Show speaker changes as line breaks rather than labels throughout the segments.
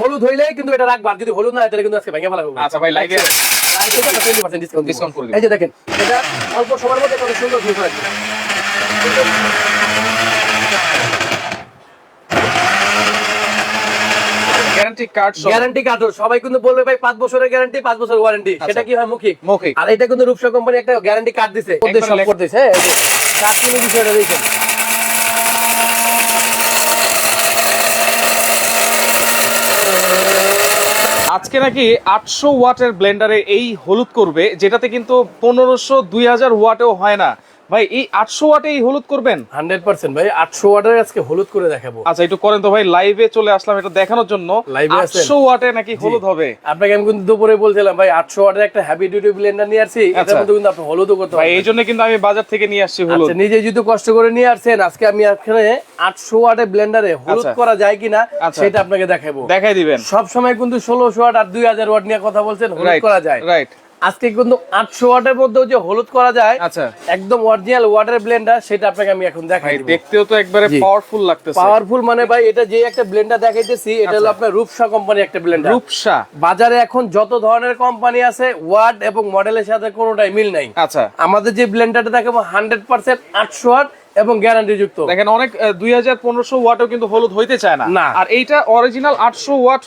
হলুদ হইলেই কিন্তু এটা রাখবা যদি হলুদ না তাহলে কিন্তু আজকে ভেঙে ফেলা
আচ্ছা ভাই লাইভে
ডিসকাউন্ট
Discount করে
এই যে দেখেন এটা অল্প সময়ের মধ্যে কত সুন্দর ফিল করে।
গ্যারান্টি কার্ড
গ্যারান্টি কার্ড সবাই কিন্তু বলবে ভাই পাঁচ বছরের গ্যারান্টি পাঁচ বছর ওয়ারেন্টি সেটা কি হয় মুখী
মৌখিক।
আর এটা কিন্তু রূপসা কোম্পানি একটা গ্যারান্টি কার্ড দিছে। ওদের সব করতেছে হ্যাঁ যে কাস্টমার বিষয়টা দেখেন
আজকে নাকি আটশো ওয়াটের ব্লেন্ডারে এই হলুদ করবে, যেটাতে কিন্তু পনেরোশো, দুই হাজার ওয়াটেও হয় না। ভাই এই আটশো ওয়াটে এই হলুদ করবেন?
হান্ড্রেড পার্সেন্ট ভাই আটশো ওয়াটের আজকে হলুদ করে দেখাবো।
আচ্ছা একটু করেন তো ভাই লাইভে চলে আসলাম এটা দেখানোর জন্য।
আছেন?
আটশো ওয়াটে নাকি হলুদ হবে?
আপনাকে আমি কিন্তু দুপুরে বলছিলাম ভাই আটশো ওয়াটের একটা হ্যাভি ডিউটি ব্লেন্ডার নিয়ে আসছি এটার
আচ্ছা।
মধ্যে কিন্তু আপনি হলুদও করতে
ভাই এই জন্য কিন্তু আমি বাজার থেকে নিয়ে আসছি হলুদ।
আচ্ছা নিজে যদি কষ্ট করে নিয়ে আসছেন আজকে আমি এখানে আটশো ওয়াটে ব্লেন্ডারে হলুদ
আচ্ছা।
করা যায় কিনা। সেটা আপনাকে দেখাবো।
দেখাই দিবেন।
সব সময় কিন্তু ষোলোশো ওয়াট আর দুই হাজার ওয়াট নিয়ে কথা বলছেন হলুদ করা যায়।
রাইট
আজকে কিন্তু আটশো ওয়াটের মধ্যেও যে হলুদ করা যায়
আচ্ছা।
একদম অরিজিনাল ওয়াটার ব্লেন্ডার সেটা আপনাকে আমি এখন দেখাই
দেখতেও তো একবারে পাওয়ারফুল লাগতেছে।
পাওয়ারফুল মানে ভাই এটা যে একটা ব্লেন্ডার দেখাইতেছি এটা
আচ্ছা।
হলো আপনার রূপসা কোম্পানি একটা ব্লেন্ডার
রূপসা।
বাজারে এখন যত ধরনের কোম্পানি আছে ওয়াট এবং মডেলের সাথে কোনোটাই মিল নাই।
আচ্ছা।
আমাদের যে ব্লেন্ডারটা দেখাবো হান্ড্রেড পার্সেন্ট আটশো ওয়াট এবং গ্যারান্টি যুক্ত
দেখেন অনেক দুই হাজার পনেরোশো ওয়াটও কিন্তু হলুদ হইতে চায় না।
না।
আর এইটা অরিজিনাল আটশো ওয়াট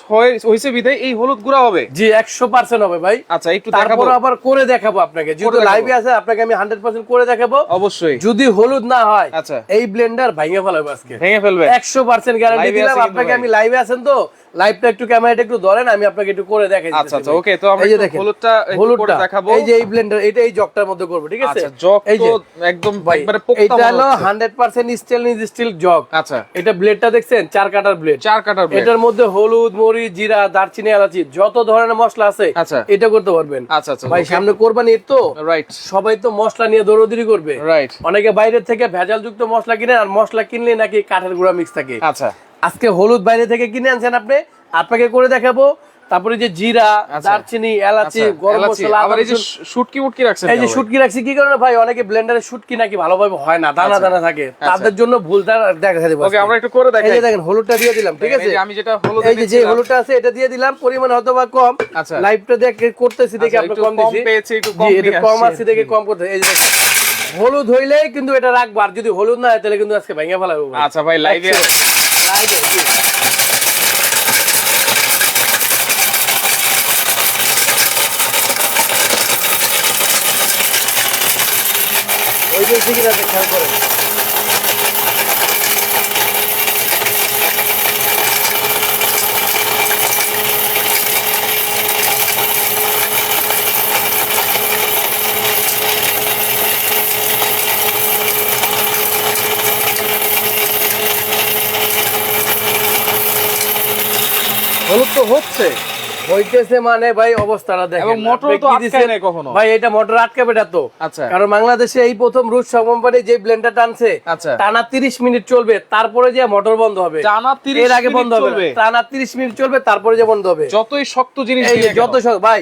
হয়েছে বিধায় এই হলুদ গুঁড়া হবে।
জি একশো পার্সেন্ট হবে ভাই।
আচ্ছা একটু দেখাবো।
তারপর আবার করে দেখাবো আপনাকে। যেহেতু লাইভে আছে আপনাকে আমি হান্ড্রেড পার্সেন্ট করে দেখাবো।
অবশ্যই।
যদি হলুদ না হয়
আচ্ছা।
এই ব্লেন্ডার ভাঙে ফেলাবো আজকে।
ভেঙে ফেলবে।
একশো পার্সেন্ট গ্যারান্টি দিলাম আপনাকে আমি লাইভে আছেন তো? লাইভটা একটু ক্যামেরাটা একটু ধরেন আমি আপনাকে একটু করে দেখাই
আচ্ছা আচ্ছা ওকে তো আমরা
এই যে
একটু
দেখেন
হলুদটা একটু করে
হলুদটা
দেখাবো।
এই যে এই ব্লেন্ডার এটা এই জগটার মধ্যে করব ঠিক আছে?
আচ্ছা জগ তো একদম একবারে পোক্তা
এটা হলো
হচ্ছে।
Hundred percent stainless steel jug.
আচ্ছা।
এটা ব্লেডটা দেখছেন? চার কাটার ব্লেড
চার কাটার blade।
এটার মধ্যে হলুদ মরিচ জিরা দারচিনি এলাচি যত ধরনের মশলা আছে
আচ্ছা।
এটা করতে পারবেন।
আচ্ছা আচ্ছা
ভাই সামনে কোরবানি তো?
রাইট
সবাই তো মশলা নিয়ে দৌড়দৌড়ি করবে।
রাইট
অনেকে বাইরের থেকে ভেজাল যুক্ত মশলা কিনে আর মশলা কিনলে নাকি কাঠের গুঁড়া মিক্স থাকে।
আচ্ছা।
আজকে হলুদ বাইরে থেকে কিনে আনছেন আপনি? আপনাকে করে দেখাবো। তারপরে যে জিরা
আচ্ছা।
দারচিনি এলাচি
আচ্ছা,
গরম মশলা
আবার এই যে শুটকি মুটকি রাখছেন
এই যে শুটকি রাখছি কি কারণে ভাই? অনেকে ব্লেন্ডারে শুটকি নাকি ভালোভাবে হয় না দানা দানা থাকে। তাদের জন্য ভুলটা দেখা দেবো
ওকে আমরা একটু করে দেখাই এই
যে দেখেন হলুদটা দিয়ে দিলাম ঠিক আছে?
আমি যেটা হলুদ
এই যে যে হলুদটা আছে এটা দিয়ে দিলাম। পরিমাণ হয়তো বা কম।
আচ্ছা।
লাইভটা দেখে করতেছি দেখে
আচ্ছা,
আপনি কম
কম
দিছি।
পেয়েছি, একটু কম
এটা কম।
আসছে।
দেখে কম করতে এই যে। হলুদ হইলেই কিন্তু এটা রাখবার যদি হলুদ না হয় তাহলে কিন্তু আজকে ভেঙে ভাই।
আচ্ছা ভাই লাইভে
লাইভে, জি। ওই যে দিকে না খেয়াল করেন
হলুদ তো হচ্ছে
হইতেছে মানে ভাই অবস্থাটা দেখেন।
এবং মোটর তো
কি
আটকায় নাই কখনো।
ভাই এটা মোটর আটকাবে না তো।
আচ্ছা।
কারণ বাংলাদেশে এই প্রথম রুশ কোম্পানি যে ব্লেন্ডার টানছে
আচ্ছা।
টানা 30 মিনিট চলবে তারপরে যে মোটর বন্ধ হবে।
টানা 30
এর আগে বন্ধ হবে টানা 30 মিনিট চলবে তারপরে যে বন্ধ হবে।
যতই শক্ত জিনিস
যত শক্ত ভাই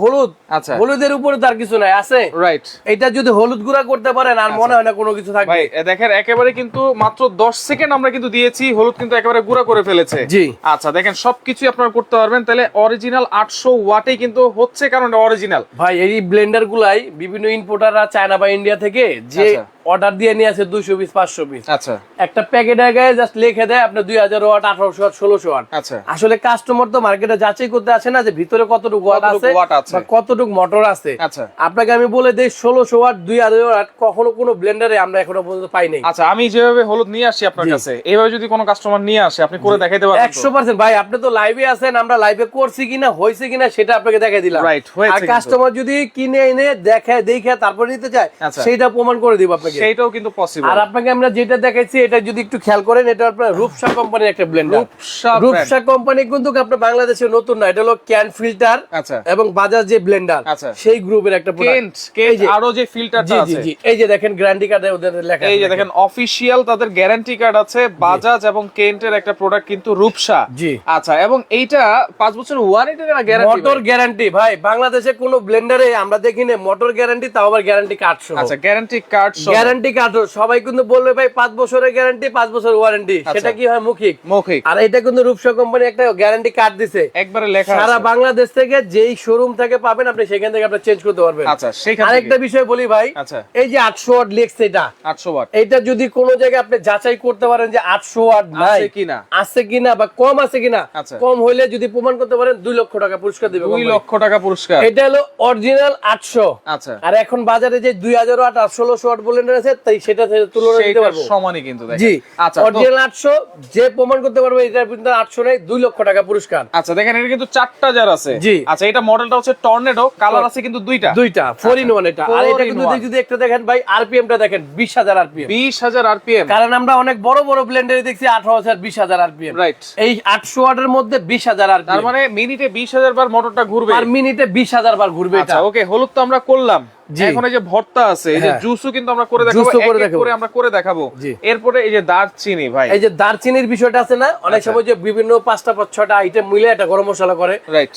হলুদ।
আচ্ছা।
হলুদের উপরে তার কিছু নাই আছে?
রাইট
এটা যদি হলুদ গুঁড়া করতে পারেন আর মনে হয় না কোনো কিছু থাকবে।
ভাই দেখেন একেবারে কিন্তু মাত্র 10 সেকেন্ড আমরা কিন্তু দিয়েছি হলুদ কিন্তু একেবারে গুঁড়া করে ফেলেছে।
জি।
আচ্ছা দেখেন সবকিছু আপনারা করতে পারবেন তাহলে অরিজিনাল 800 ওয়াটে কিন্তু হচ্ছে কারণ অরিজিনাল
ভাই এই ব্লেন্ডার গুলাই বিভিন্ন ইম্পোর্টাররা চায়না বা ইন্ডিয়া থেকে যে
আচ্ছা।
অর্ডার দিয়ে নিয়ে আসে দুইশো পিস পাঁচশো পিস।
আচ্ছা।
একটা প্যাকেট আগে জাস্ট লিখে দেয় আপনার দুই হাজার ওয়াট আঠারোশো ওয়াট ষোলোশো ওয়াট।
আচ্ছা।
আসলে কাস্টমার তো মার্কেটে যাচাই করতে আসে না যে ভিতরে কতটুকু ওয়াট আছে
আছে।
বা কতটুকু মোটর আছে।
আচ্ছা।
আপনাকে আমি বলে দেই ষোলোশো ওয়াট দুই হাজার ওয়াট কখনো কোনো ব্লেন্ডারে আমরা এখনও পর্যন্ত পাই নাই।
আচ্ছা আমি যেভাবে হলুদ নিয়ে আসি আপনার কাছে এইভাবে যদি কোনো কাস্টমার নিয়ে আসে আপনি করে দেখাইতে পারবেন
একশো পার্সেন্ট ভাই আপনি তো লাইভে আছেন আমরা লাইভে করছি কিনা হয়েছে কিনা সেটা আপনাকে দেখাই দিলাম।
হয়েছে
আর কাস্টমার যদি কিনে এনে দেখে দেখে তারপর নিতে চায় সেটা প্রমাণ করে দিব আপনাকে।
সেইটাও কিন্তু পসিবল
আর আপনাকে আমরা যেটা দেখাইছি এটা যদি একটু খেয়াল করেন এটা আপনার রূপসা কোম্পানির একটা ব্লেন্ডার
রূপসা
রূপসা কোম্পানি কিন্তু আপনার বাংলাদেশে নতুন না এটা হলো ক্যান ফিল্টার
আচ্ছা।
এবং বাজাজ যে ব্লেন্ডার
আচ্ছা।
সেই গ্রুপের একটা product।
কেন্ট আরও যে ফিল্টারটা
জি জি
আছে।
জি এই যে দেখেন গ্যারান্টি কার্ডে ওদের লেখা
এই যে দেখেন অফিসিয়াল তাদের গ্যারান্টি কার্ড আছে বাজাজ এবং কেন্টের একটা প্রোডাক্ট কিন্তু রূপসা।
জি।
আচ্ছা এবং এইটা পাঁচ বছর ওয়ারেন্টি না গ্যারান্টি
মোটর গ্যারান্টি ভাই বাংলাদেশে কোনো ব্লেন্ডারে আমরা দেখিনি মোটর গ্যারান্টি তাও আবার গ্যারান্টি কার্ড সহ।
আচ্ছা গ্যারান্টি কার্ড সহ।
গ্যারান্টি কার্ড সবাই কিন্তু বলবে ভাই পাঁচ বছরের গ্যারান্টি পাঁচ বছর ওয়ারেন্টি
আচ্ছা।
সেটা কি হয়? মুখিক।
মৌখিক।
আর এটা কিন্তু রূপসা কোম্পানি একটা গ্যারান্টি কার্ড দিছে।
একবারে লেখা
সারা বাংলাদেশ থেকে যেই শোরুম থেকে পাবেন আপনি সেখান থেকে আপনি চেঞ্জ করতে পারবেন।
আচ্ছা সেখানে
আরেকটা বিষয় বলি ভাই
আচ্ছা।
এই যে আটশো ওয়াট লেগস এটা
আটশো ওয়াট
এটা যদি কোনো জায়গায় আপনি যাচাই করতে পারেন যে আটশো ওয়াট নাই
আছে কিনা
আছে কিনা বা কম আছে কিনা
আচ্ছা।
কম হইলে যদি প্রমাণ করতে পারেন দুই লক্ষ টাকা পুরস্কার দিবে
দুই লক্ষ টাকা পুরস্কার।
এটা হলো অরিজিনাল আটশো।
আচ্ছা।
আর এখন বাজারে যে দুই হাজার ওয়াট আর ষোলোশো ওয়াট আছে তাই সেটা তুলনা দিতে পারব।
সমানই কিন্তু
জি
আচ্ছা
অরিজিনাল আটশো যে প্রমাণ করতে পারবে এটার কিন্তু আটশো নেই দুই লক্ষ টাকা পুরস্কার।
আচ্ছা দেখেন এটা কিন্তু চারটা জার আছে।
জি।
আচ্ছা এটা মডেলটা হচ্ছে টর্নেডো কালার আছে কিন্তু দুইটা।
দুইটা ফোর ইন ওয়ান এটা। আর এটা কিন্তু। যদি একটা দেখেন ভাই আরপিএম টা দেখেন বিশ হাজার আরপিএম
বিশ হাজার আরপিএম
কারণ আমরা অনেক বড় বড় ব্লেন্ডারে দেখছি আঠারো হাজার বিশ হাজার আরপিএম
রাইট
এই আটশো ওয়াটের মধ্যে বিশ হাজার
তার মানে মিনিটে বিশ হাজার বার মোটরটা ঘুরবে।
পার মিনিটে বিশ হাজার বার ঘুরবে এটা।
আচ্ছা ওকে হলুদ তো আমরা করলাম। এখন এই যে ভর্তা আছে এই যে
হ্যাঁ।
জুসও কিন্তু আমরা করে দেখাবো
করে দেখাবো।
করে আমরা করে দেখাবো। এরপরে এই যে দারচিনি ভাই।
এই যে দারচিনির বিষয়টা আছে না অনেক
আচ্ছা।
সময় যে বিভিন্ন পাঁচটা পাঁচ ছটা আইটেম মিলে একটা গরম মশলা করে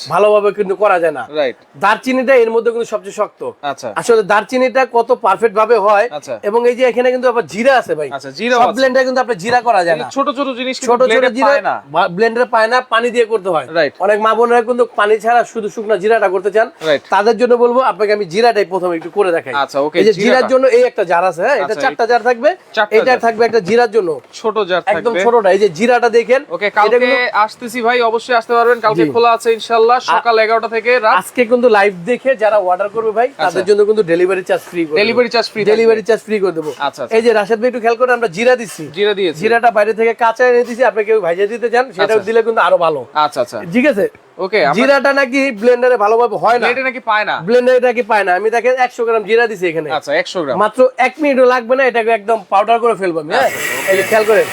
ভালোভাবে কিন্তু করা যায় না।
রাইট
দারচিনিটা এর মধ্যে কিন্তু সবচেয়ে শক্ত।
আচ্ছা।
আসলে দারচিনিটা কত পারফেক্ট ভাবে হয়
আচ্ছা।
এবং এই যে এখানে কিন্তু আবার জিরা আছে ভাই।
আচ্ছা, জিরাও
সব। ব্লেন্ডারে কিন্তু আপনার জিরা করা যায় না।
ছোট ছোট জিনিস
ছোট ছোট
জিরা
জিরা
পায় না।
ব্লেন্ডারে পায় না পানি দিয়ে করতে হয়. অনেক মা বোনেরা কিন্তু পানি ছাড়া শুধু শুকনা জিরাটা করতে চান। তাদের জন্য বলব আপনাকে আমি জিরাটাই প্রথমে একটু করে দেখাই।
আচ্ছা, okay,
এই যে জিরার জন্য এই একটা জার আছে হ্যাঁ? এটা
আচ্ছা,
চারটা জার থাকবে এটা থাকবে একটা জিরার জন্য।
ছোট জার
একদম ছোটটা এই যে জিরাটা দেখেন
ওকে কালকে আসতেছি ভাই অবশ্যই আসতে পারবেন কালকে খোলা আছে ইনশাআল্লাহ সকাল এগারোটা থেকে রাত
আজকে কিন্তু লাইভ দেখে যারা অর্ডার করবে ভাই তাদের
আচ্ছা।
জন্য কিন্তু delivery charge free
delivery charge free
delivery charge free করে দেবো।
আচ্ছা, আচ্ছা।
এই যে রাশেদ ভাই একটু খেয়াল করে আমরা জিরা দিচ্ছি
জিরা দিয়েছি।
জিরাটা বাইরে থেকে কাঁচা এনে দিছি আপনি কেউ ভাইজে দিতে চান সেটা
আচ্ছা।
দিলে কিন্তু আরও ভালো।
আচ্ছা আচ্ছা।
ঠিক আছে?
ওকে
জিরাটা নাকি ব্লেন্ডারে ভালোভাবে হয় না।
প্লেটে নাকি পায় না।
ব্লেন্ডারে নাকি পায় না। আমি দেখেন একশো গ্রাম জিরা দিছি এখানে।
আচ্ছা একশো গ্রাম।
মাত্র মিনিটও লাগবে না এটাকে একদম পাউডার করে ফেলব আমি হ্যাঁ?
আচ্ছা,
এই খেয়াল করেন।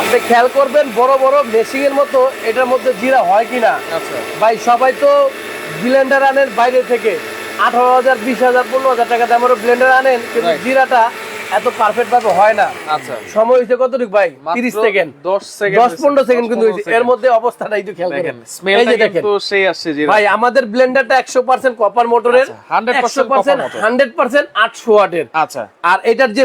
আপনি খেয়াল করবেন বড় বড় মেশিং এর মতো এটার মধ্যে জিরা হয় কিনা।
আচ্ছা।
ভাই সবাই তো ব্লেন্ডার আনেন বাইরে থেকে। আঠারো হাজার বিশ হাজার পনেরো হাজার টাকা দামের ব্লেন্ডার আনেন কিন্তু জিরাটা এত পারফেক্ট ভাবে হয় না।
আচ্ছা।
সময় হয়েছে কতটুকু ভাই? তিরিশ সেকেন্ড
দশ সেকেন্ড
দশ পনেরো সেকেন্ড কিন্তু হয়েছে। এর মধ্যে অবস্থাটা একটু খেয়াল করেন।
স্মেলটা কিন্তু সেই আসছে
ভাই আমাদের ব্লেন্ডারটা একশো পার্সেন্ট কপার মোটরের
আচ্ছা, 100% copper motor।
হান্ড্রেড পার্সেন্ট আটশো ওয়াটের
আচ্ছা।
আর এটার যে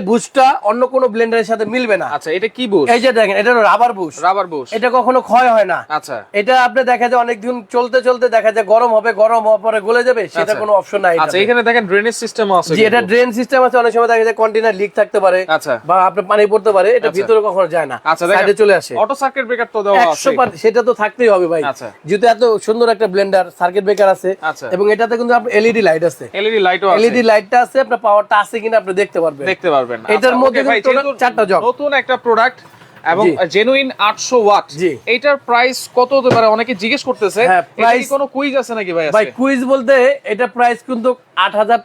অন্য কোনো ব্লেন্ডারের সাথে মিলবে না।
আচ্ছা এটা কি বুশ?
এই যে দেখেন এটা রাবার
রাবার বুশ
এটা কখনো ক্ষয় হয় না।
আচ্ছা।
এটা আপনি দেখা যায় অনেকদিন চলতে চলতে দেখা যায় গরম হবে গরম হওয়ার পরে গলে যাবে সেটা
আচ্ছা।
কোনো অপশন নাই
আচ্ছা এখানে দেখেন ড্রেনেজ সিস্টেম আছে
যে এটা ড্রেন সিস্টেম আছে অনেক সময় দেখা যায় কন্টেনার লিক থাকতে পারে
আচ্ছা।
বা আপনার পানি পড়তে পারে এটা
আচ্ছা।
ভিতরে কখনো যায় না।
আচ্ছা
সাইডে চলে আসে।
অটো সার্কিট ব্রেকার তো দেওয়া আছে।
সেটা তো থাকতেই হবে ভাই।
আচ্ছা।
যেহেতু এত সুন্দর একটা ব্লেন্ডার সার্কিট ব্রেকার আছে
আচ্ছা।
এবং এটাতে কিন্তু আপনার এলইডি লাইট আছে।
এলইডি লাইটও আছে।
এলইডি লাইটটা আছে আপনার পাওয়ারটা আছে কিনা আপনি দেখতে পারবেন।
দেখতে পারবেন।
এটার
আচ্ছা,
মধ্যে কিন্তু চারটা জগ।
নতুন একটা প্রোডাক্ট এবং জেনুইন 800 ওয়াট। এটার প্রাইস কত হতে পারে? অনেকে জিজ্ঞেস করতেছে।
হ্যাঁ,
এটা কি কোনো কুইজ আছে নাকি ভাই
ভাই কুইজ বলতে এটা প্রাইস কিন্তু আট হাজার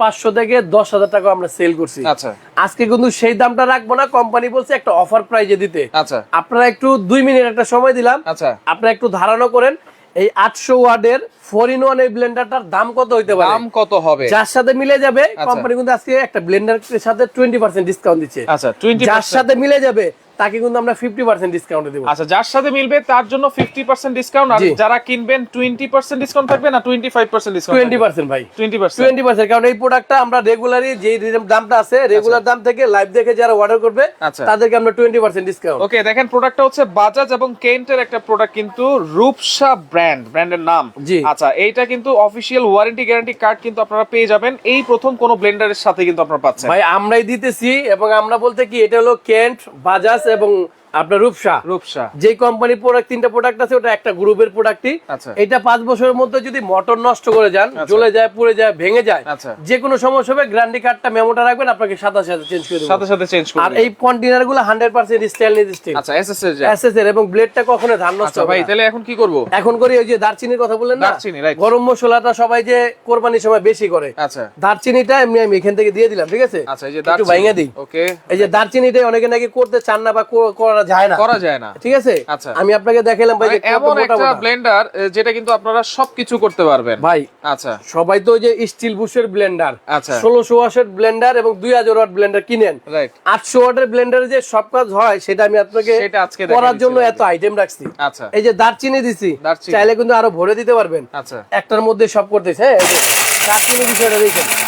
পাঁচশো থেকে দশ হাজার টাকা আমরা সেল করছি।
আচ্ছা।
আজকে কিন্তু সেই দামটা রাখব না কোম্পানি বলছে একটা অফার প্রাইজে দিতে।
আচ্ছা।
আপনারা একটু দুই মিনিট একটা সময় দিলাম।
আচ্ছা।
আপনারা একটু ধারণা করেন এই আটশো ওয়ার্ডের ফোর ইন ওয়ান এই ব্লেন্ডারটার দাম কত হইতে পারে?
দাম কত হবে?
যার সাথে মিলে যাবে। কোম্পানি কিন্তু আজকে একটা ব্লেন্ডারের সাথে টোয়েন্টি পার্সেন্ট ডিসকাউন্ট দিচ্ছে।
আচ্ছা 20%
যার সাথে মিলে যাবে তাকে কিন্তু আমরা ফিফটি পার্সেন্ট ডিসকাউন্ট দেবো।
আচ্ছা যার সাথে মিলবে তার জন্য 50% ডিসকাউন্ট আর যারা কিনবেন 20% ডিসকাউন্ট থাকবে না 25% ডিসকাউন্ট
টোয়েন্টি পার্সেন্ট ভাই।
20%
টোয়েন্টি পার্সেন্ট কারণ এই প্রোডাক্টটা আমরা রেগুলারই যে দামটা আছে রেগুলার দাম থেকে লাইভ দেখে যারা অর্ডার করবে
আচ্ছা।
তাদেরকে আমরা টোয়েন্টি পার্সেন্ট ডিসকাউন্ট
ওকে দেখেন প্রোডাক্টটা হচ্ছে বাজাজ এবং কেন্টের একটা প্রোডাক্ট কিন্তু রূপসা ব্র্যান্ড ব্র্যান্ডের নাম।
জি।
আচ্ছা এইটা কিন্তু অফিসিয়াল ওয়ারেন্টি গ্যারান্টি কার্ড কিন্তু আপনারা পেয়ে যাবেন। এই প্রথম কোন ব্লেন্ডারের সাথে কিন্তু আপনারা পাচ্ছেন।
ভাই আমরাই দিতেছি এবং আমরা বলতে কি এটা হলো কেন্ট বাজাজ এবং আপনার রূপসা।
রূপসা।
যে কোম্পানি প্রোডাক্ট তিনটা প্রোডাক্ট আছে ওটা একটা গ্রুপের প্রোডাক্টই
আচ্ছা।
এটা পাঁচ বছরের মধ্যে যদি মোটর নষ্ট করে যান
আচ্ছা।
জ্বলে যায় পুড়ে যায় ভেঙে যায়
আচ্ছা।
যে কোনো সমস্যা হবে গ্যারান্টি কার্ডটা মেমোটা রাখবেন আপনাকে সাথে সাথে চেঞ্জ করে দেবো।
সাথে সাথে চেঞ্জ
আর এই গুলো হান্ড্রেড পার্সেন্ট স্টেনলেস স্টিল
আচ্ছা এসএসএস
এবং ব্লেডটা কখনো ধান নষ্ট হবে
ভাই তাহলে এখন কি করব?
এখন করি ওই যে দারচিনির কথা বললেন না?
দারচিনি.
গরম মশলাটা সবাই যে কোরবানির সময় বেশি করে।
আচ্ছা।
দারচিনিটা এমনি আমি এখান থেকে দিয়ে দিলাম ঠিক আছে?
আচ্ছা এই যে
একটু ভাঙা দিই।
ওকে
এই যে দারচিনিটা অনেকে নাকি করতে চান না বা করা যায় না।
করা যায় না।
ঠিক আছে?
আচ্ছা।
আমি আপনাকে দেখালাম ভাই
মানে এমন একটা ব্লেন্ডার যেটা কিন্তু আপনারা সবকিছু করতে পারবেন।
ভাই
আচ্ছা।
সবাই তো যে স্টিল বুশের ব্লেন্ডার
আচ্ছা।
ওয়াশের ব্লেন্ডার এবং দুই হাজার ওয়াট ব্লেন্ডার কিনেন।
রাইট
ওয়াটের ব্লেন্ডারে যে সব কাজ হয় সেটা আমি আপনাকে
সেটা আজকে
করার জন্য এত আইটেম রাখছি।
আচ্ছা।
এই যে দারচিনি দিছি চাইলে কিন্তু আরও ভরে দিতে পারবেন।
আচ্ছা।
একটার মধ্যে সব করতেছে হ্যাঁ? দারচিনি বিষয়টা দেখেন।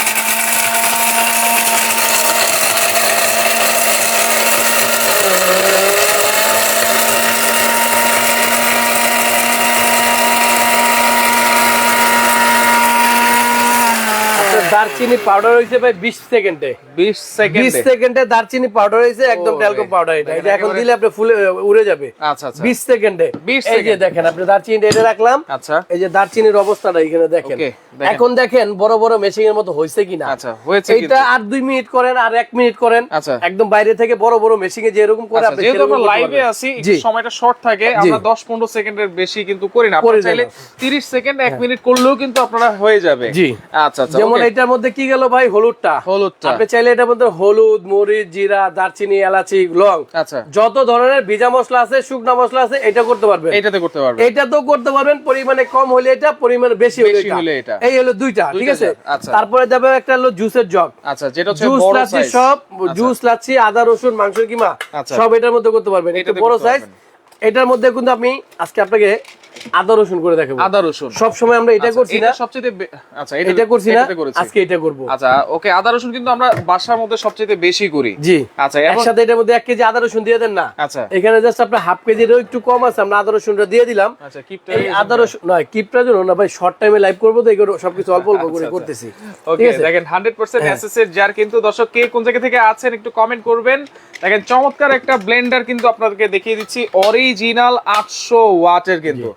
দারচিনি পাউডার হয়েছে ভাই বিশ সেকেন্ডে।
বিশ
বিশ
সেকেন্ড
সেকেন্ডে দারচিনি পাউডার হয়েছে একদম ট্যালকম পাউডার এটা। এটা এখন দিলে আপনি ফুলে উড়ে যাবে।
আচ্ছা আচ্ছা।
বিশ সেকেন্ডে।
20
এই যে দেখেন আপনি দারচিনিটা এটা রাখলাম।
আচ্ছা।
এই যে দারচিনির অবস্থাটা এখানে দেখেন। এখন দেখেন বড় বড় মেশিং এর মতো হয়েছে কিনা।
আচ্ছা হয়েছে
এইটা আর দুই মিনিট করেন আর এক মিনিট করেন।
আচ্ছা।
একদম বাইরে থেকে বড় বড় মেশিং এ যেরকম করে
আচ্ছা,
আপনি
যেহেতু আমরা লাইভে আছি একটু সময়টা শর্ট থাকে আমরা 10 15 সেকেন্ডের বেশি কিন্তু করি না।
করে
আপনারা চাইলে 30 সেকেন্ড 1 মিনিট করলেও কিন্তু আপনারা হয়ে যাবে।
জি।
আচ্ছা আচ্ছা
যেমন
okay।
এটার মধ্যে কি গেল ভাই? হলুদটা।
হলুদটা।
আপনি চাইলে এটার মধ্যে হলুদ মরিচ জিরা দারচিনি এলাচি লং।
আচ্ছা।
যত ধরনের ভিজা মশলা আছে শুকনা মশলা আছে এটা করতে পারবেন।
এইটাতে করতে পারবে
এটা তো করতে পারবেন পরিমাণে কম হলে এটা পরিমাণে বেশি হলে এটা। এই হলো দুইটা ঠিক আছে?
আচ্ছা।
তারপরে যাবে একটা হলো জুসের জগ
আচ্ছা যেটা হচ্ছে
জুস লাচ্ছি সব জুস লাচ্ছি আদা রসুন মাংসের কিমা
আচ্ছা।
সব এটার মধ্যে করতে পারবেন।
এটাতে
বড় সাইজ
পারবেন।
এটার মধ্যে কিন্তু আমি আজকে আপনাকে আদা রসুন করে দেখাবো।
আদা রসুন।
সব সময় আমরা এটা
আচ্ছা,
করছি না।
সবচেয়ে আচ্ছা এটা
এটা করছি না আজকে এটা করব।
আচ্ছা ওকে আদা রসুন কিন্তু আমরা বাসার মধ্যে সবচেয়ে বেশি করি।
জি।
আচ্ছা এখন
একসাথে এটার মধ্যে এক কেজি আদা রসুন দিয়ে দেন না।
আচ্ছা।
এখানে জাস্ট আপনার হাফ কেজিরও একটু কম আছে আমরা আদা রসুনটা দিয়ে দিলাম।
আচ্ছা কিপটা
এই আদা রসুন নয় কিপটার জন্য না ভাই শর্ট টাইমে লাইভ করব তো এগুলো সবকিছু অল্প অল্প করে
আচ্ছা,
করতেছি।
ওকে দেখেন হান্ড্রেড পার্সেন্ট এসএসএর যার কিন্তু দর্শক কে কোন জায়গা থেকে আছেন একটু কমেন্ট করবেন। দেখেন চমৎকার একটা ব্লেন্ডার কিন্তু আপনাদেরকে দেখিয়ে দিচ্ছি অরিজিনাল আটশো ওয়াটের কিন্তু।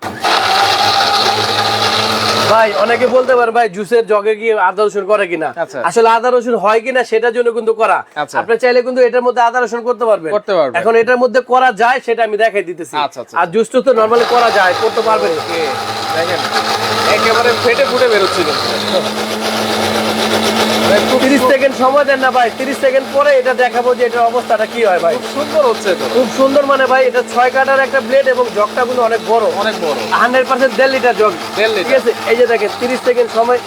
ভাই অনেকে বলতে পারে ভাই জুসের জগে গিয়ে আদা রসুন করে কিনা।
আচ্ছা।
আসলে আদা রসুন হয় কিনা সেটার জন্য কিন্তু করা।
আচ্ছা।
আপনি চাইলে কিন্তু এটার মধ্যে আদা রসুন করতে পারবেন।
করতে পারবেন।
এখন এটার মধ্যে করা যায় সেটা আমি দেখাই দিতেছি।
আচ্ছা,
আর জুস তো নরমালি করা যায় করতে পারবেন।
দেখেন। একেবারে ফেটে ফুটে কিন্তু।
30 সেকেন্ড সময় দেন না ভাই 30 সেকেন্ড পরে এটা দেখাবো যে এটার অবস্থাটা কি হয় ভাই।
সুন্দর হচ্ছে তো
খুব সুন্দর মানে ভাই এটা 6 কাটার একটা ব্লেড এবং জগটা গুলো অনেক বড়।
অনেক বড়।
100% 1.5 লিটার জগ 1.5
লিটার ঠিক
আছে? এই যে দেখেন 30 সেকেন্ড সময়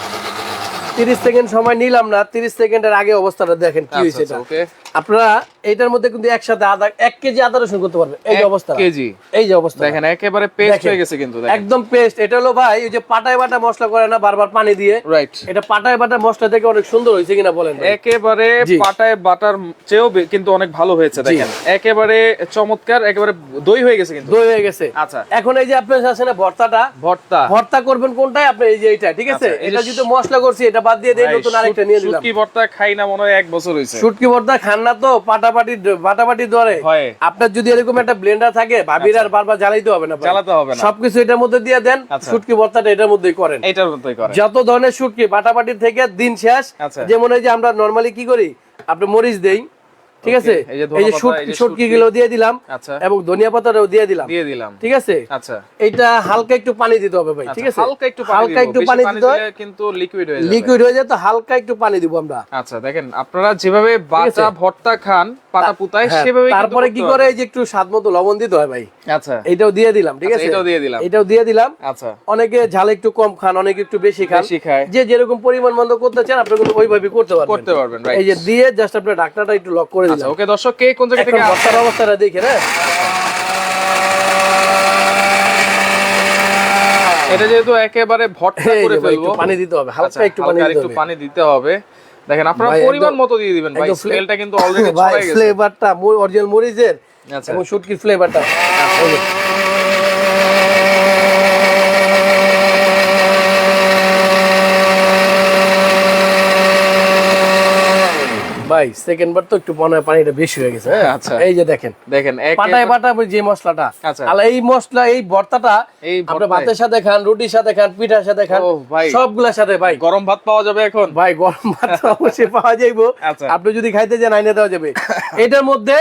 তিরিশ সেকেন্ড সময় নিলাম না তিরিশ সেকেন্ডের আগে অবস্থাটা দেখেন কি হয়েছে এটা।
ওকে
আপনারা এটার মধ্যে কিন্তু একসাথে আদা এক কেজি আদা রসুন করতে পারবেন। এই যে অবস্থা।
কেজি।
এই যে অবস্থা।
দেখেন একেবারে পেস্ট হয়ে গেছে কিন্তু দেখেন।
একদম পেস্ট এটা হলো ভাই ওই যে পাটায় বাটা মশলা করে না বারবার পানি দিয়ে।
রাইট
এটা পাটায় বাটা মশলা থেকে অনেক সুন্দর হয়েছে কিনা বলেন
একেবারে পাটায় বাটার চেয়েও কিন্তু অনেক ভালো হয়েছে দেখেন। একেবারে চমৎকার একেবারে দই হয়ে গেছে কিন্তু।
দই হয়ে গেছে।
আচ্ছা।
এখন এই যে আপনার আছে না ভর্তাটা।
ভর্তা।
ভর্তা করবেন কোনটাই আপনি এই যে এইটা ঠিক আছে?
আচ্ছা,
এটা যদি মশলা করছি এটা বাদ দিয়ে দেই নতুন আরেকটা নিয়ে
শুটকি ভর্তা খাই না মনে হয় এক বছর হইছে
শুটকি ভর্তা খান না তো পাটাপাটি পাটাপাটি ধরে। আপনার যদি এরকম একটা ব্লেন্ডার থাকে ভাবির আর বারবার জ্বালাইতে হবে না
জ্বালাতে হবে না।
সবকিছু এটার মধ্যে দিয়ে দেন
আচ্ছা।
শুটকি ভর্তাটা এটার মধ্যেই করেন।
এটার মধ্যেই করেন।
যত ধরনের শুটকি পাটাপাটি থেকে দিন শেষ।
আচ্ছা।
যেমন এই যে আমরা নরমালি কি করি আপনি মরিচ দেই ঠিক আছে?
এই যে
শুটকি। গুলো দিয়ে দিলাম
আচ্ছা।
এবং ধনিয়া পাতাটাও দিয়ে দিলাম।
দিয়ে দিলাম।
ঠিক আছে?
আচ্ছা।
এইটা হালকা একটু পানি দিতে হবে ভাই ঠিক
আচ্ছা,
আছে?
হালকা একটু
হালকা একটু পানি দিতে হয়।
কিন্তু লিকুইড হয়ে যাবে।
লিকুইড হয়ে যায় তো হালকা একটু পানি দিব আমরা।
আচ্ছা দেখেন আপনারা যেভাবে বাটা ভর্তা খান পাটা পুতায়
হ্যাঁ,
সেভাবে
তারপরে কি করে এই যে একটু স্বাদ মতো লবণ দিতে হয় ভাই?
আচ্ছা।
এটাও দিয়ে দিলাম ঠিক
আচ্ছা,
আছে?
এটাও দিয়ে দিলাম।
এটাও দিয়ে দিলাম।
আচ্ছা।
অনেকে ঝাল একটু কম খান অনেকে একটু বেশি খান। যে যেরকম পরিমাণ মন্দ করতে চান আপনি কিন্তু ওইভাবে করতে পারবেন।
করতে পারবেন.
এই যে দিয়ে জাস্ট আপনার ডাক্তারটা একটু লক করে
আচ্ছা ওকে দর্শক কে কোন জায়গা থেকে
বর্ষার অবস্থাটা দেখে হ্যাঁ
এটা যেহেতু একেবারে ভর্তা করে ফেলব।
পানি দিতে হবে হালকা
আচ্ছা,
একটু পানি
একটু পানি দিতে হবে। দেখেন আপনারা পরিমাণ মতো দিয়ে দিবেন ভাই স্মেলটা কিন্তু অলরেডি ছড়াই গেছে।
ফ্লেভারটা অরিজিনাল মরিচের
আচ্ছা।
এবং শুটকির ফ্লেভারটা ভাই সেকেন্ড বার তো একটু মনে হয় পানিটা বেশি হয়ে গেছে। হ্যাঁ
আচ্ছা।
এই যে দেখেন
দেখেন
পাটায় যে মশলাটা।
আচ্ছা।
আর এই মশলা এই ভর্তাটা আপনি ভাতের সাথে খান রুটির সাথে খান পিঠার সাথে খান। সবগুলোর সাথে ভাই।
গরম ভাত পাওয়া যাবে এখন?
ভাই গরম ভাত অবশ্যই পাওয়া যাইবো।
আচ্ছা।
আপনি যদি খাইতে চান আইনে দেওয়া যাবে। এটার মধ্যে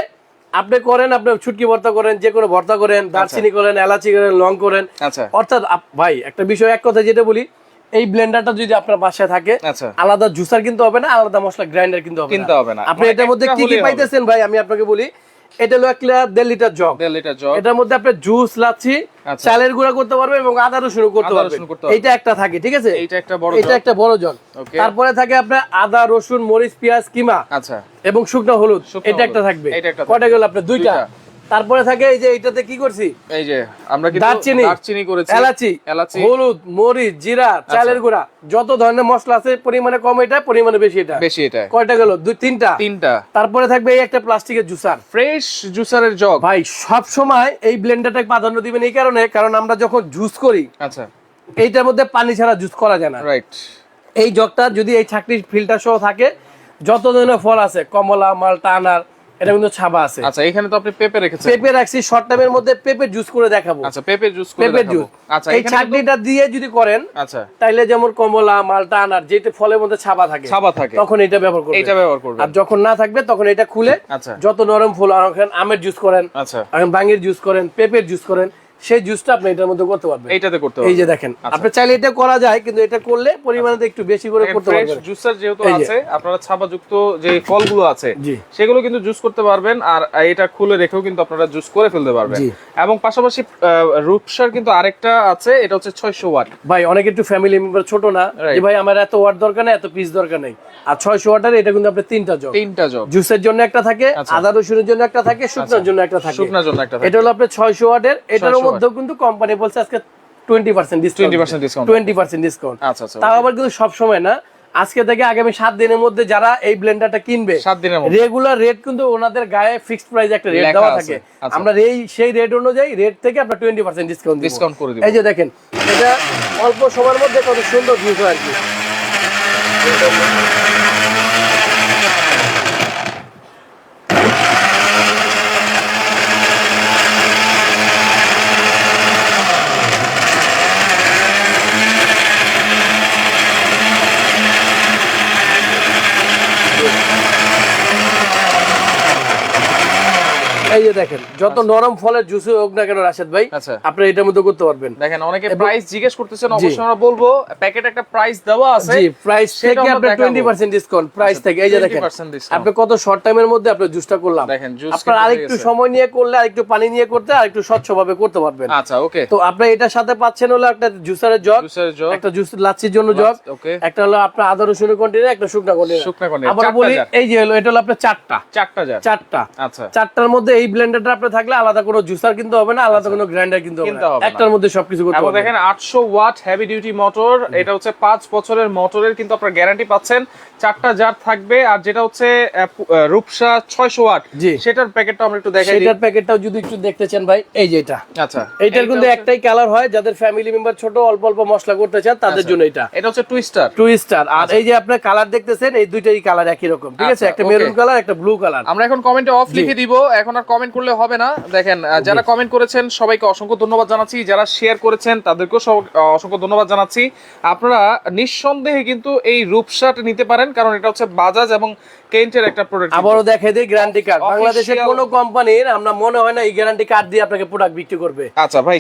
আপনি করেন আপনি ছুটকি ভর্তা করেন যে কোনো ভর্তা করেন দারচিনি করেন এলাচি করেন লং করেন।
আচ্ছা।
অর্থাৎ ভাই একটা বিষয় এক কথা যেটা বলি এই ব্লেন্ডারটা যদি আপনার বাসায় থাকে
আচ্ছা।
আলাদা জুসার কিন্তু হবে না আলাদা মশলা গ্রাইন্ডার কিন্তু হবে
কিনতে হবে না।
আপনি
মানে
এটার মধ্যে
একটা
কি কি পাইতেছেন ভাই? আমি আপনাকে বলি এটা হলো এক লিটার দেড় লিটার জগ।
দেড় লিটার জগ।
এটার মধ্যে আপনি জুস লাচ্ছি
আচ্ছা।
চালের গুঁড়া করতে পারবেন এবং আদা রসুন করতে পারবেন।
পারবেন।
এইটা একটা থাকে ঠিক আছে?
এইটা একটা বড়
এটা একটা বড় জগ। তারপরে থাকে আপনার আদা রসুন মরিচ পেঁয়াজ কিমা
আচ্ছা।
এবং শুকনো হলুদ। এটা একটা থাকবে।
এটা একটা
গেল আপনার? দুইটা। তারপরে থাকে এই যে এইটাতে কি করছি?
এই যে আমরা কিন্তু
দারচিনি
দারচিনি করেছি।
এলাচি
এলাচি।
হলুদ মরিচ জিরা চালের গুঁড়া যত ধরনের মশলা আছে পরিমাণে কম এটা পরিমাণে বেশি এটা।
বেশি এটা।
কয়টা গেল? দুই তিনটা।
তিনটা।
তারপরে থাকবে এই একটা প্লাস্টিকের জুসার।
Fresh জুসারের jug.
ভাই সব সময় এই ব্লেন্ডারটাকে প্রাধান্য দিবেন এই কারণে কারণ আমরা যখন জুস করি
আচ্ছা।
এইটার মধ্যে পানি ছাড়া জুস করা যায় না।
রাইট।
এই জগটা যদি এই ছাকরির ফিল্টার সহ থাকে যত ধরনের ফল আছে কমলা মালটা আনার এটা কিন্তু ছাবা আছে।
আচ্ছা এখানে তো আপনি পেপে রেখেছেন।
পেপে রাখছি শর্ট টাইমের মধ্যে পেঁপে জুস করে দেখাবো।
আচ্ছা পেঁপে জুস করে
জুস
আচ্ছা
এই চাটনিটা দিয়ে যদি করেন
আচ্ছা।
তাইলে যেমন কমলা মালটা আনার যেতে ফলের মধ্যে ছাবা থাকে
ছাবা থাকে।
তখন এটা ব্যবহার করবেন।
এটা ব্যবহার করবেন।
আর যখন না থাকবে তখন এটা খুলে
আচ্ছা।
যত নরম ফুল আর আমের জুস করেন
আচ্ছা।
বাঙ্গির জুস করেন পেঁপের জুস করেন সেই জুসটা আপনি এটার মধ্যে করতে পারবেন।
এইটাতে করতে
পারবেন
এই
যে দেখেন আপনি চাইলে এটা করা যায় কিন্তু এটা করলে পরিমাণে একটু বেশি করে করতে
ফ্রেশ
পারবেন।
জুসার যেহেতু আছে আপনারা ছাপাযুক্ত যে ফলগুলো আছে সেগুলো কিন্তু জুস করতে পারবেন আর এটা খুলে রেখেও কিন্তু আপনারা জুস করে ফেলতে পারবেন। এবং পাশাপাশি রূপসার কিন্তু আরেকটা আছে এটা হচ্ছে ছয়শো ওয়াট।
ভাই অনেক একটু ফ্যামিলি মেম্বার ছোট না যে ভাই আমার এত ওয়াট দরকার নেই এত পিস দরকার নেই। আর ছয়শো ওয়াটের এটা কিন্তু আপনার তিনটা জগ
তিনটা জগ
জুসের জন্য একটা থাকে
আচ্ছা।
আদা রসুনের জন্য একটা থাকে শুকনোর জন্য একটা থাকে।
শুকনার জন্য একটা থাকে।
এটা হলো আপনার ছয়শো ওয়াটের এটার
600
মধ্যেও কিন্তু কোম্পানি বলছে আজকে twenty percent discount
20% discount।
Twenty percent discount
আচ্ছা আচ্ছা
তাও আবার কিন্তু সব সময় না। আজকে থেকে আগামী সাত দিনের মধ্যে যারা এই ব্লেন্ডারটা কিনবে
সাত দিনের মধ্যে।
রেগুলার রেট কিন্তু ওনাদের গায়ে ফিক্সড প্রাইস একটা রেট দেওয়া। থাকে।
আচ্ছা।
আমরা এই সেই রেট অনুযায়ী রেট থেকে আমরা টোয়েন্টি পার্সেন্ট ডিসকাউন্ট
ডিসকাউন্ট করে দিব।
এই যে দেখেন এটা অল্প সময়ের মধ্যে কত সুন্দর হয় আর কি। এই যে দেখেন যত নরম ফলের জুস হোক না কেন রাশেদ ভাই
আচ্ছা।
আপনি এটার মধ্যে করতে পারবেন।
দেখেন অনেকে প্রাইস জিজ্ঞেস করতেছেন অবশ্যই আমরা বলব প্যাকেট একটা প্রাইস দেওয়া আছে
জি প্রাইস থেকে আপনি
দেখাবো।
টোয়েন্টি পার্সেন্ট ডিসকাউন্ট প্রাইস
আচ্ছা,
থেকে। এই যে দেখেন আপনি কত শর্ট টাইমের মধ্যে আপনি জুসটা করলাম।
দেখেন, juice
আপনার আরেকটু সময় নিয়ে করলে আরেকটু পানি নিয়ে করতে আর একটু স্বচ্ছভাবে করতে পারবেন।
আচ্ছা ওকে
তো আপনি এটার সাথে পাচ্ছেন হলো একটা জুসারের জগ একটা জুস লাচ্ছির জন্য জগ একটা হলো আপনার আদা রসুনের কন্টেনার একটা শুকনা কন্টেনার
শুকনা container,
আবার বলি এই যে হলো এটা হলো আপনার চারটা।
চারটা
চারটা।
আচ্ছা।
চারটার মধ্যে এই ব্লেন্ডারটা আপনার থাকলে আলাদা কোনো জুসার কিনতে হবে না আলাদা কোনো গ্রাইন্ডার কিনতে হবে না। একটার মধ্যে সবকিছু করতে হবে।
দেখেন আটশো ওয়াট হেভি ডিউটি মোটর এটা হচ্ছে পাঁচ বছরের মোটরের কিন্তু আপনার গ্যারান্টি পাচ্ছেন। চারটা জার থাকবে আর যেটা হচ্ছে রূপসা ছয়শো ওয়াট। সেটার প্যাকেটটা আমরা একটু দেখাই
সেটার প্যাকেটটাও যদি একটু দেখতে চান ভাই এই যে এটা।
আচ্ছা। এইটা
কিন্তু একটাই কালার হয় যাদের ফ্যামিলি মেম্বার ছোট অল্প অল্প মশলা করতে চান তাদের
আচ্ছা।
জন্য এটা।
এটা হচ্ছে টুইস্টার
টুইস্টার আর এই যে আপনার কালার দেখতেছেন এই দুইটাই কালার একই রকম ঠিক আছে?
আচ্ছা,
একটা মেরুন কালার একটা ব্লু কালার
আমরা এখন কমেন্টে অফ লিখে দিব। এখন আর কমেন্ট করলে হবে না। দেখেন যারা কমেন্ট করেছেন সবাইকে অসংখ্য ধন্যবাদ জানাচ্ছি। যারা শেয়ার করেছেন তাদেরকেও সব- অসংখ্য ধন্যবাদ জানাচ্ছি। আপনারা নিঃসন্দেহে কিন্তু এই রূপসাট নিতে পারেন কারণ এটা হচ্ছে বাজাজ এবং কেন্টের একটা প্রোডাক্ট
আবারও দিই গ্যারান্টি কার্ড বাংলাদেশের কোনো কোম্পানির আমরা মনে হয় না এই গ্যারান্টি কার্ড দিয়ে আপনাকে প্রোডাক্ট বিক্রি করবে।
আচ্ছা ভাই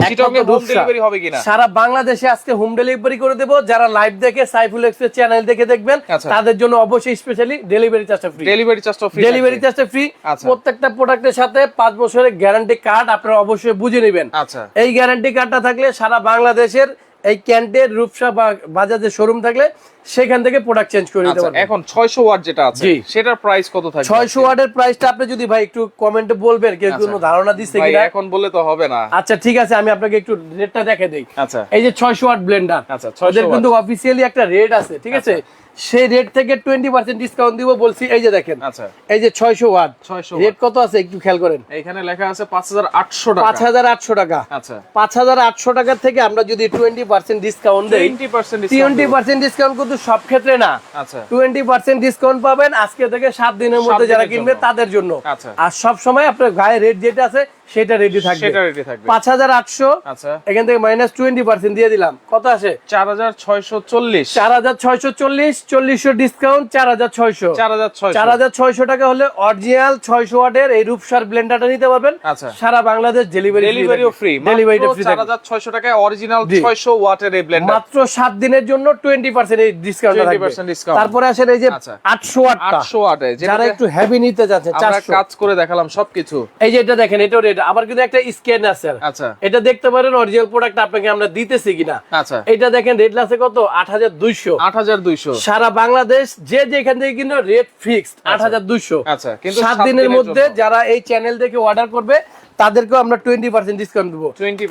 হোম ডেলিভারি হবে কিনা?
সারা বাংলাদেশে আজকে হোম ডেলিভারি করে দেবো। যারা লাইভ দেখে সাইফুল এক্সপ্রেস চ্যানেল দেখে দেখবেন
আচ্ছা।
তাদের জন্য অবশ্যই স্পেশালি ডেলিভারি চার্জটা ফ্রি
ডেলিভারি চার্জটা ফ্রি
ডেলিভারি চার্জটা ফ্রি। প্রত্যেকটা প্রোডাক্টের সাথে পাঁচ বছরের গ্যারান্টি কার্ড আপনারা অবশ্যই বুঝে নেবেন।
আচ্ছা।
এই গ্যারান্টি কার্ডটা থাকলে সারা বাংলাদেশের এই ক্যান্টের রূপসা বা বাজাজের শোরুম থাকলে সেখান থেকে প্রোডাক্ট চেঞ্জ করে নিতে
আচ্ছা
পারবেন।
এখন 600 ওয়াট যেটা আছে সেটার প্রাইস কত থাকবে?
ছয়শো ওয়াটের প্রাইসটা আপনি যদি ভাই একটু কমেন্টে বলবেন কেউ কোনো ধারণা দিচ্ছে
ভাই
কিনা?
এখন বললে তো হবে না।
আচ্ছা ঠিক আছে আমি আপনাকে একটু রেটটা দেখে দেই।
আচ্ছা।
এই যে ছয়শো ওয়াট ব্লেন্ডার
আচ্ছা, 600 ওয়াট।
কিন্তু অফিশিয়ালি একটা রেট আছে ঠিক আছে? সেই রেট থেকে টোয়েন্টি পার্সেন্ট ডিসকাউন্ট দিব বলছি এই যে দেখেন।
আচ্ছা।
এই যে ছয়শো ওয়াট
600
রেট কত আছে একটু খেয়াল করেন?
এখানে লেখা আছে 5800 টাকা।
পাঁচ হাজার আটশো টাকা।
আচ্ছা।
পাঁচ হাজার আটশো টাকা থেকে আমরা যদি টোয়েন্টি পার্সেন্ট ডিসকাউন্ট দেই
20%
টোয়েন্টি
ডিসকাউন্ট
পার্সেন্ট ডিসকাউন্ট কিন্তু সব ক্ষেত্রে না।
আচ্ছা।
টোয়েন্টি পার্সেন্ট ডিসকাউন্ট পাবেন আজকে থেকে সাত দিনের মধ্যে যারা কিনবে তাদের জন্য।
আচ্ছা।
আর সব সময় আপনার গায়ে রেট যেটা আছে সেটা রেডি থাকবে।
সেটা রেডি থাকবে।
পাঁচ হাজার আটশো
আচ্ছা।
এখান থেকে মাইনাস টোয়েন্টি পার্সেন্ট দিয়ে দিলাম। কত আসে?
চার হাজার ছয়শো চল্লিশ।
চার হাজার ছয়শো চল্লিশ চল্লিশশো ডিসকাউন্ট চার হাজার ছয়শো।
চার হাজার ছয়শো।
চার হাজার ছয়শো টাকা হলে অরিজিনাল ছয়শো ওয়াটের এই রূপসার ব্লেন্ডারটা নিতে পারবেন।
আচ্ছা।
সারা বাংলাদেশ ডেলিভারি
ডেলিভারিও ফ্রি
ডেলিভারিটা ফ্রি
চার হাজার ছয়শো টাকায় অরিজিনাল
জি।
ছয়শো ওয়াটের এই ব্লেন্ডার
মাত্র সাত দিনের জন্য টোয়েন্টি পার্সেন্ট এই ডিসকাউন্ট
20% discount।
তারপরে আসেন এই যে
আচ্ছা।
আটশো ওয়াটটা।
আটশো ওয়াটে।
যারা একটু হেভি নিতে যাচ্ছে
আমরা কাজ করে দেখালাম সবকিছু।
এই যে এটা দেখেন এটাও রেট আবার কিন্তু একটা স্ক্যান আছে।
আচ্ছা।
এটা দেখতে পারেন অরিজিনাল প্রোডাক্ট আপনাকে আমরা দিতেছি কিনা।
আচ্ছা।
এটা দেখেন রেট আছে কত? আট হাজার দুইশো।
আট হাজার দুইশো।
সারা বাংলাদেশ যে যেখান থেকে কিনো রেট ফিক্সড আট হাজার দুইশো।
আচ্ছা কিন্তু
সাত দিনের মধ্যে যারা এই চ্যানেল থেকে অর্ডার করবে তাদেরকেও আমরা টোয়েন্টি পার্সেন্ট ডিসকাউন্ট দেবো।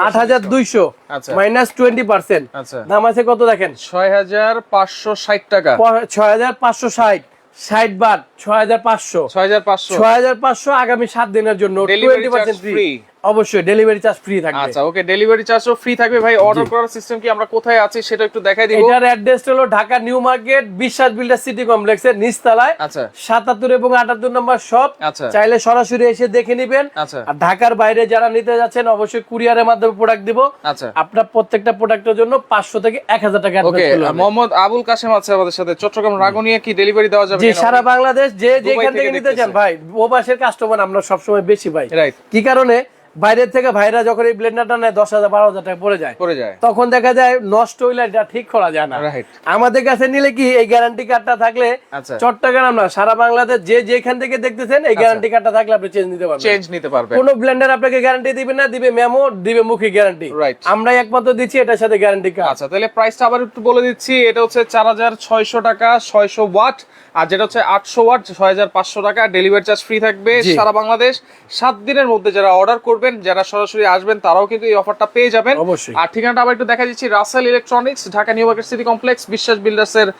আট হাজার দুইশো
আচ্ছা।
মাইনাস টোয়েন্টি পার্সেন্ট দাম আছে কত দেখেন?
ছয় হাজার পাঁচশো ষাট টাকা।
ছয় হাজার পাঁচশো ষাট। ষাট বার ছয় হাজার পাঁচশো।
ছয় হাজার পাঁচশো।
ছয় হাজার পাঁচশো আগামী সাত দিনের জন্য টোয়েন্টি পার্সেন্ট ফ্রি। অবশ্যই ডেলিভারি চার্জ ফ্রি থাকবে।
আচ্ছা ওকে ডেলিভারি চার্জও ফ্রি থাকবে। ভাই অর্ডার করার সিস্টেম কি আমরা কোথায় আছি সেটা একটু দেখাই দিব।
এটার অ্যাড্রেস হলো Dhaka new market Biswas builder city কমপ্লেক্সের নিচতলায়।
আচ্ছা।
সাতাত্তর এবং আটাত্তর নম্বর শপ
আচ্ছা।
চাইলে সরাসরি এসে দেখে নিবেন।
আচ্ছা।
আর ঢাকার বাইরে যারা নিতে যাচ্ছেন অবশ্যই কুরিয়ারের মাধ্যমে প্রোডাক্ট দিব।
আচ্ছা।
আপনার প্রত্যেকটা প্রোডাক্টের জন্য পাঁচশো থেকে এক হাজার টাকা
ওকে
advance করলে হবে।
মোহাম্মদ আবুল কাশেম আছে আমাদের সাথে। চট্টগ্রাম রাগনিয়া কি ডেলিভারি দেওয়া যাবে
জি সারা বাংলাদেশ যে যেখান
থেকে
নিতে চান। ভাই প্রবাসের কাস্টমার আমরা সবসময় বেশি ভাই
রাইট
কি কারণে? বাইরের থেকে ভাইরা যখন এই ব্লেন্ডারটা নেয় দশ হাজার বারো হাজার টাকা পড়ে যায়।
পড়ে যায়।
তখন দেখা যায় নষ্ট হইলে এটা ঠিক করা যায় না।
রাইট
আমাদের কাছে নিলে কি এই গ্যারান্টি কার্ডটা থাকলে
আচ্ছা।
চট্টগ্রাম না সারা বাংলাদেশ যে যেখান থেকে দেখতেছেন এই গ্যারান্টি কার্ডটা থাকলে আপনি চেঞ্জ নিতে পারবেন।
চেঞ্জ নিতে পারবেন।
কোনো ব্লেন্ডার আপনাকে গ্যারান্টি দিবে না দিবে মেমো দিবে মুখী গ্যারান্টি. আমরাই একমাত্র দিচ্ছি এটার সাথে গ্যারান্টি কার্ড
আচ্ছা তাহলে প্রাইসটা আবার একটু বলে দিচ্ছি এটা হচ্ছে চার হাজার ছয়শো টাকা ছয়শো ওয়াট আর যেটা হচ্ছে আটশো ওয়াট ছয় হাজার পাঁচশো টাকা ডেলিভারি চার্জ ফ্রি থাকবে সারা বাংলাদেশ। সাত দিনের মধ্যে যারা অর্ডার করবেন যারা সরাসরি আসবেন তারাও কিন্তু এই অফারটা পেয়ে যাবেন।
অবশ্যই।
আর ঠিকানাটা আবার একটু দেখা দিচ্ছি Rasel electronics Dhaka new market city complex Biswas builders এর আহ,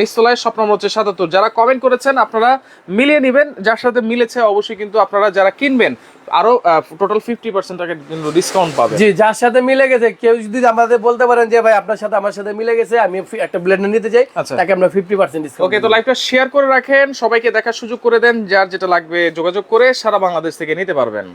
নিচতলায় স্বপ্ন হচ্ছে সাতাত্তর। যারা কমেন্ট করেছেন আপনারা মিলিয়ে নেবেন যার সাথে মিলেছে অবশ্যই কিন্তু আপনারা যারা কিনবেন আরও টোটাল ফিফটি পার্সেন্ট টাকা কিন্তু ডিসকাউন্ট পাবে
জি যার সাথে মিলে গেছে কেউ যদি আমাদের বলতে পারেন যে ভাই আপনার সাথে আমার সাথে মিলে গেছে আমি একটা ব্লেন্ডার নিতে চাই
আচ্ছা।
তাকে আমরা ফিফটি পার্সেন্ট
ওকে তো লাইভটা শেয়ার করে রাখেন সবাইকে দেখার সুযোগ করে দেন যার যেটা লাগবে যোগাযোগ করে সারা বাংলাদেশ থেকে নিতে পারবেন।